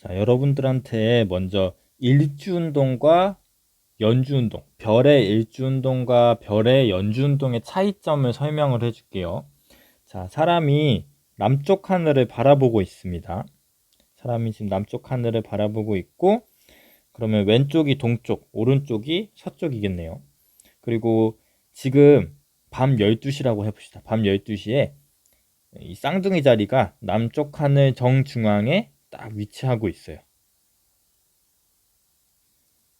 자, 여러분들한테 먼저 일주 운동과 연주 운동, 별의 일주 운동과 별의 연주 운동의 차이점을 설명을 해줄게요. 자, 사람이 남쪽 하늘을 바라보고 있습니다. 사람이 지금 남쪽 하늘을 바라보고 있고, 그러면 왼쪽이 동쪽, 오른쪽이 서쪽이겠네요. 그리고 지금 밤 12시라고 해봅시다. 밤 12시에 이 쌍둥이 자리가 남쪽 하늘 정중앙에 딱 위치하고 있어요.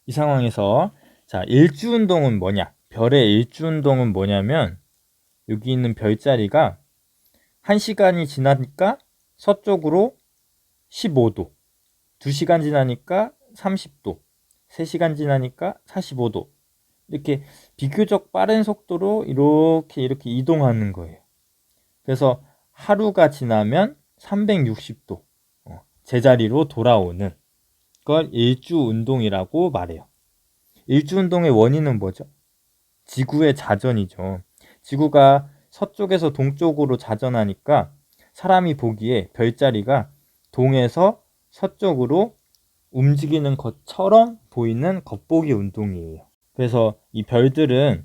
이 상황에서 자 일주 운동은 뭐냐? 별의 일주 운동은 뭐냐면 여기 있는 별자리가 1시간이 지나니까 서쪽으로 15도, 2시간 지나니까 30도, 3시간 지나니까 45도. 이렇게 비교적 빠른 속도로 이렇게 이렇게 이동하는 거예요. 그래서 하루가 지나면 360도 어, 제자리로 돌아오는 걸 일주 운동이라고 말해요. 일주 운동의 원인은 뭐죠? 지구의 자전이죠. 지구가 서쪽에서 동쪽으로 자전하니까 사람이 보기에 별자리가 동에서 서쪽으로 움직이는 것처럼 보이는 겉보기 운동이에요. 그래서 이 별들은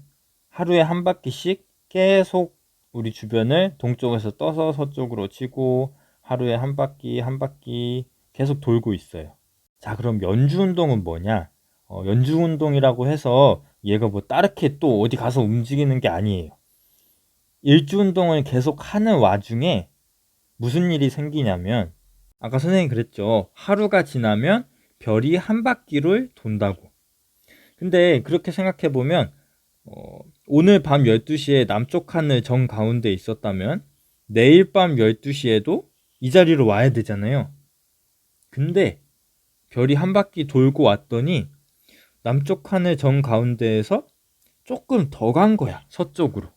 하루에 한 바퀴씩 계속 우리 주변을 동쪽에서 떠서 서쪽으로 치고 하루에 한 바퀴 한 바퀴 계속 돌고 있어요. 자, 그럼 연주 운동은 뭐냐? 어, 연주 운동이라고 해서 얘가 뭐 따르게 또 어디 가서 움직이는 게 아니에요. 일주 운동을 계속 하는 와중에 무슨 일이 생기냐면 아까 선생님이 그랬죠. 하루가 지나면 별이 한 바퀴를 돈다고. 근데 그렇게 생각해 보면 어, 오늘 밤 12시에 남쪽 하늘 정 가운데 있었다면 내일 밤 12시에도 이 자리로 와야 되잖아요. 근데 별이 한 바퀴 돌고 왔더니 남쪽 하늘 정 가운데에서 조금 더 간 거야. 서쪽으로.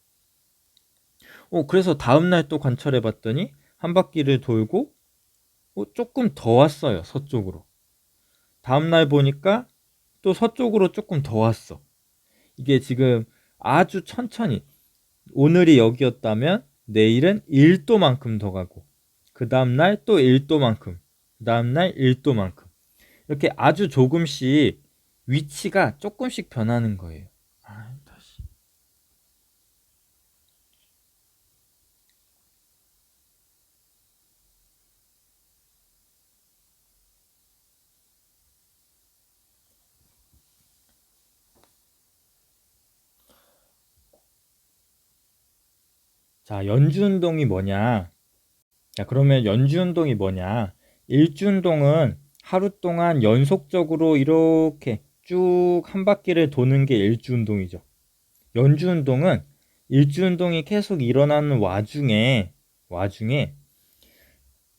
어, 그래서 다음날 또 관찰해 봤더니 한 바퀴를 돌고 어, 조금 더 왔어요. 서쪽으로. 다음날 보니까 또 서쪽으로 조금 더 왔어. 이게 지금 아주 천천히 오늘이 여기였다면 내일은 1도만큼 더 가고 그 다음날 또 1도만큼 그 다음날 1도만큼 이렇게 아주 조금씩 위치가 조금씩 변하는 거예요. 아. 자, 연주 운동이 뭐냐? 자, 그러면 연주 운동이 뭐냐? 일주 운동은 하루 동안 연속적으로 이렇게 쭉 한 바퀴를 도는 게 일주 운동이죠. 연주 운동은 일주 운동이 계속 일어나는 와중에 와중에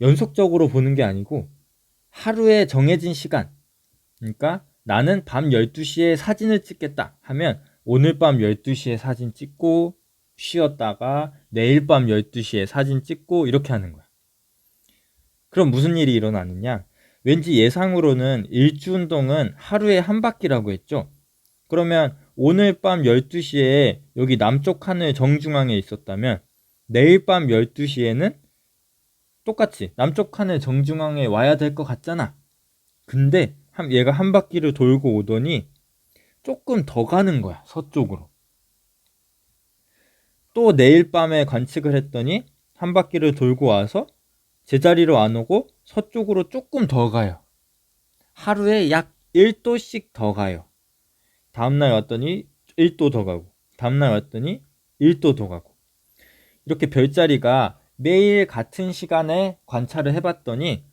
연속적으로 보는 게 아니고 하루에 정해진 시간. 그러니까 나는 밤 12시에 사진을 찍겠다 하면 오늘 밤 12시에 사진 찍고 쉬었다가 내일 밤 12시에 사진 찍고 이렇게 하는 거야. 그럼 무슨 일이 일어나느냐? 왠지 예상으로는 일주 운동은 하루에 한 바퀴라고 했죠. 그러면 오늘 밤 12시에 여기 남쪽 하늘 정중앙에 있었다면 내일 밤 12시에는 똑같이 남쪽 하늘 정중앙에 와야 될 것 같잖아. 근데 얘가 한 바퀴를 돌고 오더니 조금 더 가는 거야. 서쪽으로. 또 내일 밤에 관측을 했더니 한 바퀴를 돌고 와서 제자리로 안 오고 서쪽으로 조금 더 가요. 하루에 약 1도씩 더 가요. 다음날 왔더니 1도 더 가고, 다음날 왔더니 1도 더 가고. 이렇게 별자리가 매일 같은 시간에 관찰을 해봤더니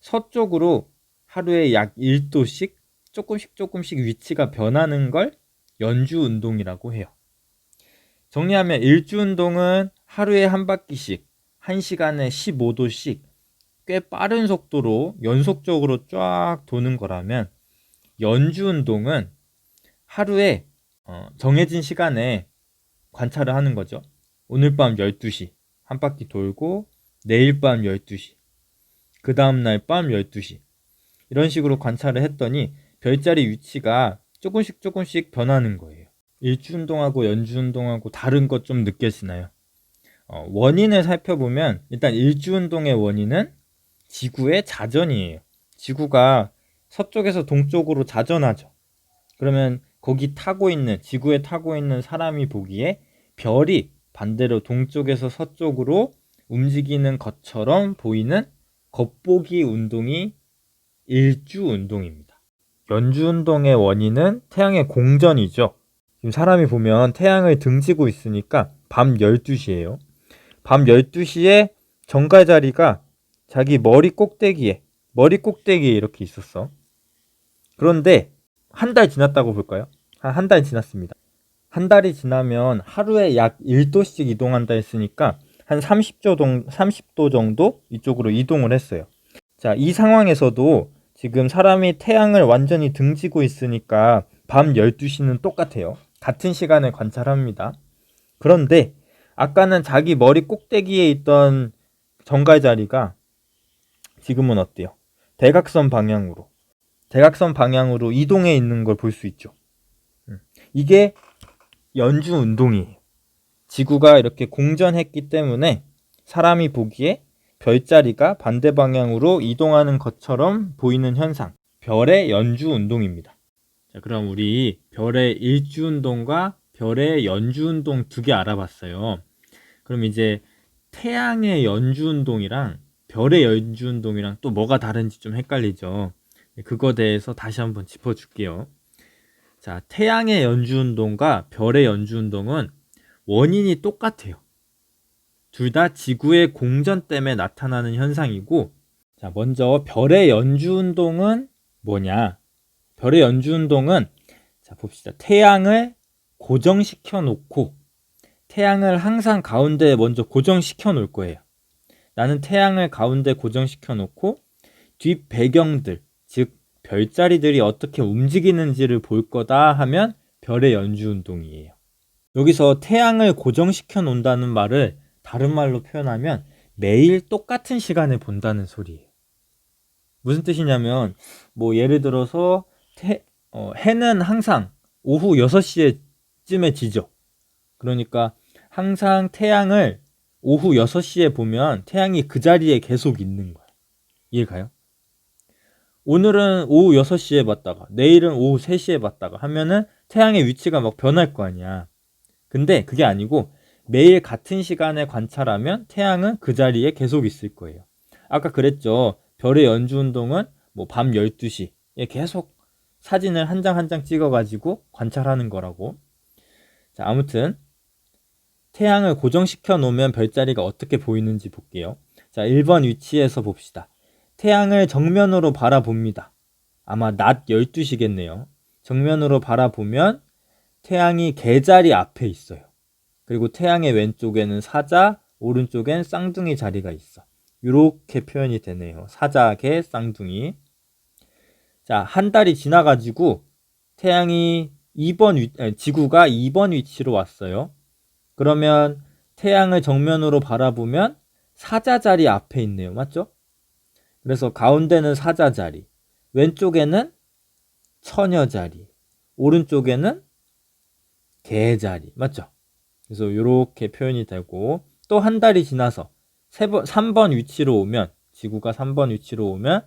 서쪽으로 하루에 약 1도씩 조금씩 조금씩 위치가 변하는 걸 연주 운동이라고 해요. 정리하면 일주 운동은 하루에 한 바퀴씩 1시간에 15도씩 꽤 빠른 속도로 연속적으로 쫙 도는 거라면 연주 운동은 하루에 어, 정해진 시간에 관찰을 하는 거죠. 오늘 밤 12시 한 바퀴 돌고 내일 밤 12시 그 다음날 밤 12시 이런 식으로 관찰을 했더니 별자리 위치가 조금씩 조금씩 변하는 거예요. 일주 운동하고 연주 운동하고 다른 것 좀 느껴지나요? 어, 원인을 살펴보면 일단 일주 운동의 원인은 지구의 자전이에요. 지구가 서쪽에서 동쪽으로 자전하죠. 그러면 거기 타고 있는 지구에 타고 있는 사람이 보기에 별이 반대로 동쪽에서 서쪽으로 움직이는 것처럼 보이는 겉보기 운동이 일주 운동입니다. 연주 운동의 원인은 태양의 공전이죠. 지금 사람이 보면 태양을 등지고 있으니까 밤 12시예요. 밤 12시에 정갈 자리가 자기 머리 꼭대기에 머리 꼭대기에 이렇게 있었어. 그런데 한 달 지났다고 볼까요? 한 한 달 지났습니다. 한 달이 지나면 하루에 약 1도씩 이동한다 했으니까 한 30도, 동, 30도 정도 이쪽으로 이동을 했어요. 자, 이 상황에서도 지금 사람이 태양을 완전히 등지고 있으니까 밤 12시는 똑같아요. 같은 시간을 관찰합니다. 그런데 아까는 자기 머리 꼭대기에 있던 정갈 자리가 지금은 어때요? 대각선 방향으로 대각선 방향으로 이동해 있는 걸 볼 수 있죠. 음. 이게 연주 운동이에요. 지구가 이렇게 공전했기 때문에 사람이 보기에 별자리가 반대 방향으로 이동하는 것처럼 보이는 현상. 별의 연주 운동입니다. 자, 그럼 우리 별의 일주 운동과 별의 연주 운동 두 개 알아봤어요. 그럼 이제 태양의 연주 운동이랑 별의 연주 운동이랑 또 뭐가 다른지 좀 헷갈리죠. 그거 대해서 다시 한번 짚어줄게요. 자, 태양의 연주 운동과 별의 연주 운동은 원인이 똑같아요. 둘 다 지구의 공전 때문에 나타나는 현상이고, 자, 먼저 별의 연주 운동은 뭐냐? 별의 연주 운동은 자, 봅시다. 태양을 고정시켜 놓고 태양을 항상 가운데에 먼저 고정시켜 놓을 거예요. 나는 태양을 가운데 고정시켜 놓고 뒷 배경들, 즉 별자리들이 어떻게 움직이는지를 볼 거다 하면 별의 연주 운동이에요. 여기서 태양을 고정시켜 놓는다는 말을 다른 말로 표현하면 매일 똑같은 시간을 본다는 소리예요. 무슨 뜻이냐면 뭐 예를 들어서 태, 어, 해는 항상 오후 6시에 쯤에 지죠. 그러니까 항상 태양을 오후 6시에 보면 태양이 그 자리에 계속 있는 거야. 이해가요? 오늘은 오후 6시에 봤다가 내일은 오후 3시에 봤다가 하면은 태양의 위치가 막 변할 거 아니야. 근데 그게 아니고 매일 같은 시간에 관찰하면 태양은 그 자리에 계속 있을 거예요. 아까 그랬죠. 별의 연주 운동은 뭐 밤 12시에 계속 사진을 한 장 한 장 찍어 가지고 관찰하는 거라고. 자, 아무튼 태양을 고정시켜 놓으면 별자리가 어떻게 보이는지 볼게요. 자, 1번 위치에서 봅시다. 태양을 정면으로 바라봅니다. 아마 낮 12시겠네요. 정면으로 바라보면 태양이 개자리 앞에 있어요. 그리고 태양의 왼쪽에는 사자, 오른쪽엔 쌍둥이 자리가 있어. 이렇게 표현이 되네요. 사자, 개, 쌍둥이. 자, 한 달이 지나가지고 태양이 2번 위, 지구가 2번 위치로 왔어요. 그러면 태양을 정면으로 바라보면 사자 자리 앞에 있네요. 맞죠? 그래서 가운데는 사자 자리, 왼쪽에는 처녀 자리, 오른쪽에는 개 자리. 맞죠? 그래서 이렇게 표현이 되고 또 한 달이 지나서 3번, 3번 위치로 오면 지구가 3번 위치로 오면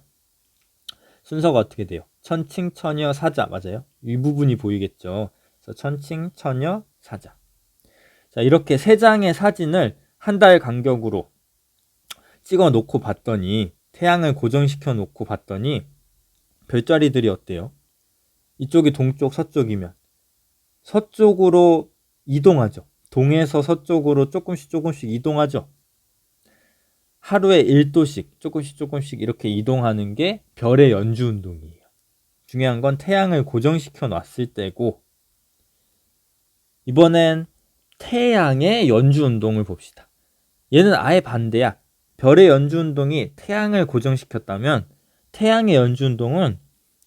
순서가 어떻게 돼요? 천칭, 처녀, 사자 맞아요? 이 부분이 보이겠죠. 그래서 천칭, 처녀, 사자. 자, 이렇게 세 장의 사진을 한 달 간격으로 찍어 놓고 봤더니 태양을 고정시켜 놓고 봤더니 별자리들이 어때요? 이쪽이 동쪽, 서쪽이면 서쪽으로 이동하죠. 동에서 서쪽으로 조금씩 조금씩 이동하죠. 하루에 1도씩 조금씩 조금씩 이렇게 이동하는 게 별의 연주 운동이에요. 중요한 건 태양을 고정시켜 놨을 때고 이번엔 태양의 연주 운동을 봅시다. 얘는 아예 반대야. 별의 연주 운동이 태양을 고정시켰다면 태양의 연주 운동은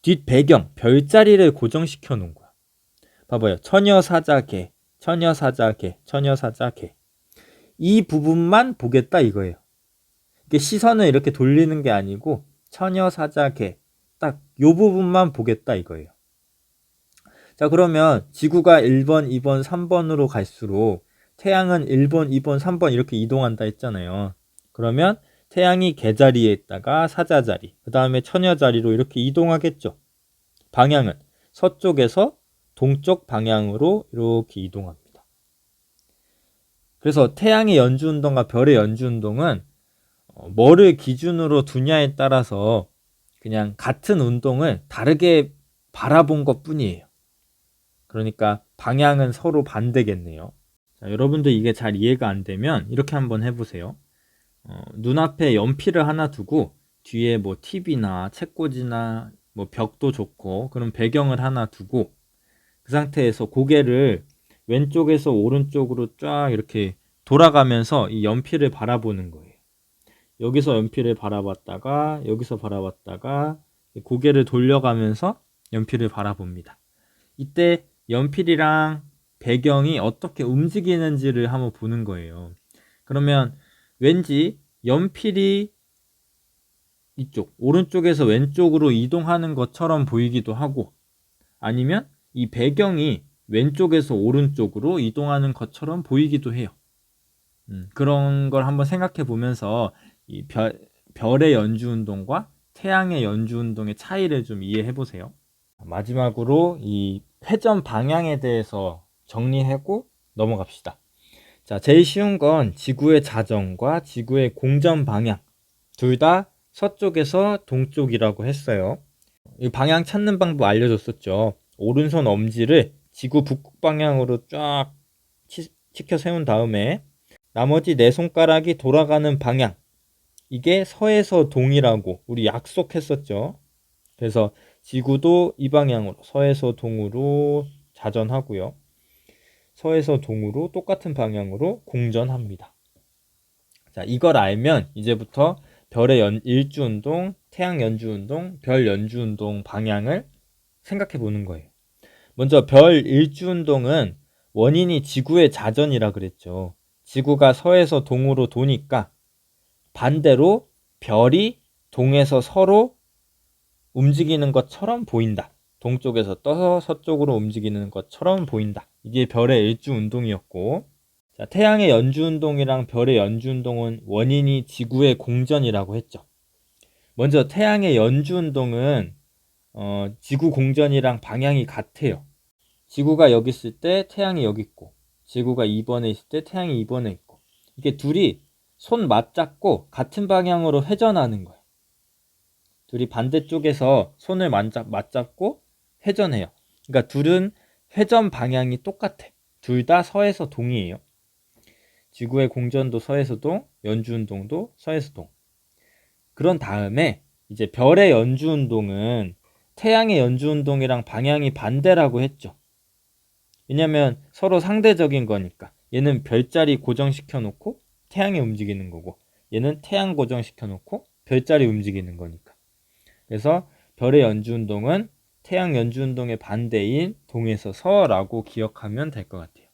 뒷 배경, 별자리를 고정시켜 놓은 거야. 봐봐요. 처녀 사자 개, 처녀 사자 개, 처녀 사자 개. 이 부분만 보겠다 이거예요. 시선을 이렇게 돌리는 게 아니고 처녀 사자 개, 딱요 부분만 보겠다 이거예요. 자, 그러면 지구가 1번, 2번, 3번으로 갈수록 태양은 1번, 2번, 3번 이렇게 이동한다 했잖아요. 그러면 태양이 개자리에 있다가 사자자리, 그 다음에 처녀자리로 이렇게 이동하겠죠. 방향은 서쪽에서 동쪽 방향으로 이렇게 이동합니다. 그래서 태양의 연주운동과 별의 연주운동은 어, 뭐를 기준으로 두냐에 따라서 그냥 같은 운동을 다르게 바라본 것 뿐이에요. 그러니까 방향은 서로 반대겠네요. 자, 여러분들 이게 잘 이해가 안 되면 이렇게 한번 해보세요. 어, 눈앞에 연필을 하나 두고 뒤에 뭐 TV나 책꽂이나 뭐 벽도 좋고 그런 배경을 하나 두고 그 상태에서 고개를 왼쪽에서 오른쪽으로 쫙 이렇게 돌아가면서 이 연필을 바라보는 거예요. 여기서 연필을 바라봤다가 여기서 바라봤다가 고개를 돌려가면서 연필을 바라봅니다. 이때 연필이랑 배경이 어떻게 움직이는지를 한번 보는 거예요. 그러면 왠지 연필이 이쪽, 오른쪽에서 왼쪽으로 이동하는 것처럼 보이기도 하고 아니면 이 배경이 왼쪽에서 오른쪽으로 이동하는 것처럼 보이기도 해요. 음, 그런 걸 한번 생각해 보면서 이 별, 별의 연주 운동과 태양의 연주 운동의 차이를 좀 이해해 보세요. 마지막으로 이 회전 방향에 대해서 정리하고 넘어갑시다. 자, 제일 쉬운 건 지구의 자전과 지구의 공전 방향. 둘 다 서쪽에서 동쪽이라고 했어요. 이 방향 찾는 방법 알려줬었죠. 오른손 엄지를 지구 북극 방향으로 쫙 치, 치켜 세운 다음에 나머지 네 손가락이 돌아가는 방향. 이게 서에서 동이라고 우리 약속했었죠. 그래서 지구도 이 방향으로 서에서 동으로 자전하고요. 서에서 동으로 똑같은 방향으로 공전합니다. 자, 이걸 알면 이제부터 별의 연, 일주 운동, 태양 연주 운동, 별 연주 운동 방향을 생각해 보는 거예요. 먼저 별 일주 운동은 원인이 지구의 자전이라 그랬죠. 지구가 서에서 동으로 도니까 반대로 별이 동에서 서로 움직이는 것처럼 보인다. 동쪽에서 떠서 서쪽으로 움직이는 것처럼 보인다. 이게 별의 일주 운동이었고, 자, 태양의 연주 운동이랑 별의 연주 운동은 원인이 지구의 공전이라고 했죠. 먼저 태양의 연주 운동은 어, 지구 공전이랑 방향이 같아요. 지구가 여기 있을 때 태양이 여기 있고, 지구가 2번에 있을 때 태양이 2번에 있고, 이게 둘이 손 맞잡고 같은 방향으로 회전하는 거예요. 둘이 반대쪽에서 손을 맞잡고 회전해요. 그러니까 둘은 회전 방향이 똑같아. 둘 다 서에서 동이에요. 지구의 공전도 서에서 동, 연주 운동도 서에서 동. 그런 다음에 이제 별의 연주 운동은 태양의 연주 운동이랑 방향이 반대라고 했죠. 왜냐면 서로 상대적인 거니까. 얘는 별자리 고정시켜 놓고 태양이 움직이는 거고 얘는 태양 고정시켜 놓고 별자리 움직이는 거니까. 그래서 별의 연주 운동은 태양 연주 운동의 반대인 동에서 서라고 기억하면 될 것 같아요.